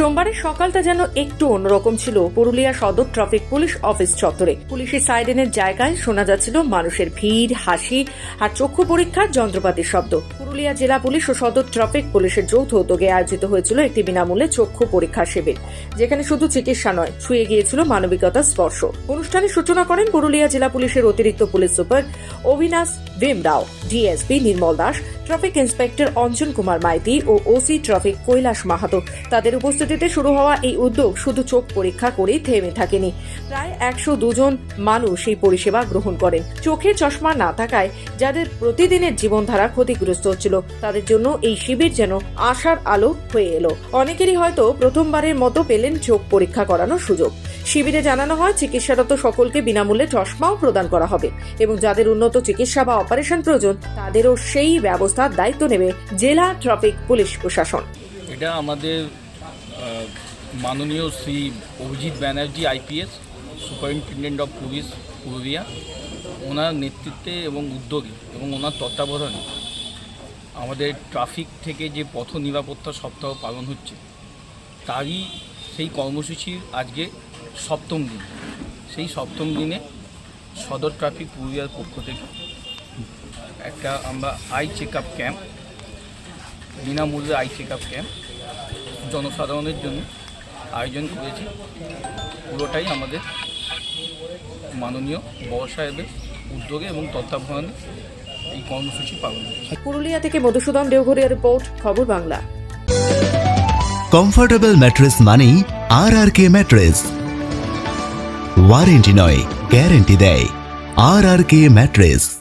সোমবারের সকালটা যেন একটু অন্যরকম ছিল। পুরুলিয়া সদর ট্রাফিক পুলিশ অফিস চত্বরে। পুলিশের সাইরেনের জায়গায় শোনা যাচ্ছিল মানুষের ভিড়, হাসি আর চক্ষু পরীক্ষার যন্ত্রপাতির শব্দ। পুরুলিয়া জেলা পুলিশ ও সদর ট্রাফিক পুলিশের যৌথ উদ্যোগে আয়োজিত হয়েছিল একটি বিনামূল্যে চক্ষু পরীক্ষা শিবির, যেখানে শুধু চিকিৎসা নয়, ছুঁয়ে গিয়েছিল মানবিকতার স্পর্শ। অনুষ্ঠানের সূচনা করেন পুরুলিয়া জেলা পুলিশের অতিরিক্ত police super Abinash Bhim Rao, DSP Nirmal Das, traffic inspector Anjan Kumar Maity ও ওসি ট্রাফিক কৈলাস মাহাতো। তাদের উপস্থিতিতে শুরু হওয়া এই উদ্যোগ শুধু চোখ পরীক্ষা করেই থেমে থাকেনি। প্রায় একশো দুজন মানুষ এই পরিষেবা গ্রহণ করেন। চোখে চশমা না থাকায় যাদের প্রতিদিনের জীবনধারা ক্ষতিগ্রস্ত হচ্ছিল তাদের জন্য এই শিবির যেন আশার আলো হয়ে এলো। অনেকেরই হয়তো প্রথমবারের মতো পেলেন চোখ পরীক্ষা করানোর সুযোগ। শিবিরে জানানো হয়, চিকিৎসারত সকলকে বিনামূল্যে চশমাও প্রদান করা হবে এবং যাদের উন্নত চিকিৎসা বা অপারেশন প্রয়োজন, তাদেরও সেই ব্যবস্থার দায়িত্ব নেবে জেলা ট্রাফিক পুলিশ প্রশাসন। এটা আমাদের মাননীয় Shri Abhijit Banerjee, IPS, superintendent of police, Purulia. ওনার নেতৃত্বে এবং উদ্যোগে এবং ওনার তত্ত্বাবধানে আমাদের ট্রাফিক থেকে যে পথ নিরাপত্তা সপ্তাহ পালন হচ্ছে, তারই সেই কর্মসূচির আজকে সপ্তম দিন। সেই সপ্তম দিনে সদর ট্রাফিক পুরুলিয়ার পক্ষ থেকে একটা আমরা আই চেক আপ ক্যাম্প, বিনামূল্যে আই চেক আপ ক্যাম্প জনসাধারণের জন্য আয়োজন করেছি। পুরোটাই আমাদের মাননীয় বড় সাহেবের উদ্যোগে এবং তত্ত্বাবধানে এই কর্মসূচি পালন হচ্ছে পুরুলিয়া থেকে মধুসূদন দেওঘরিয়া রিপোর্ট খবর বাংলা। কমফোর্টেবল ম্যাট্রেস মানেই R R K mattress warranty নয় গ্যারেন্টি দেয়। R R K mattress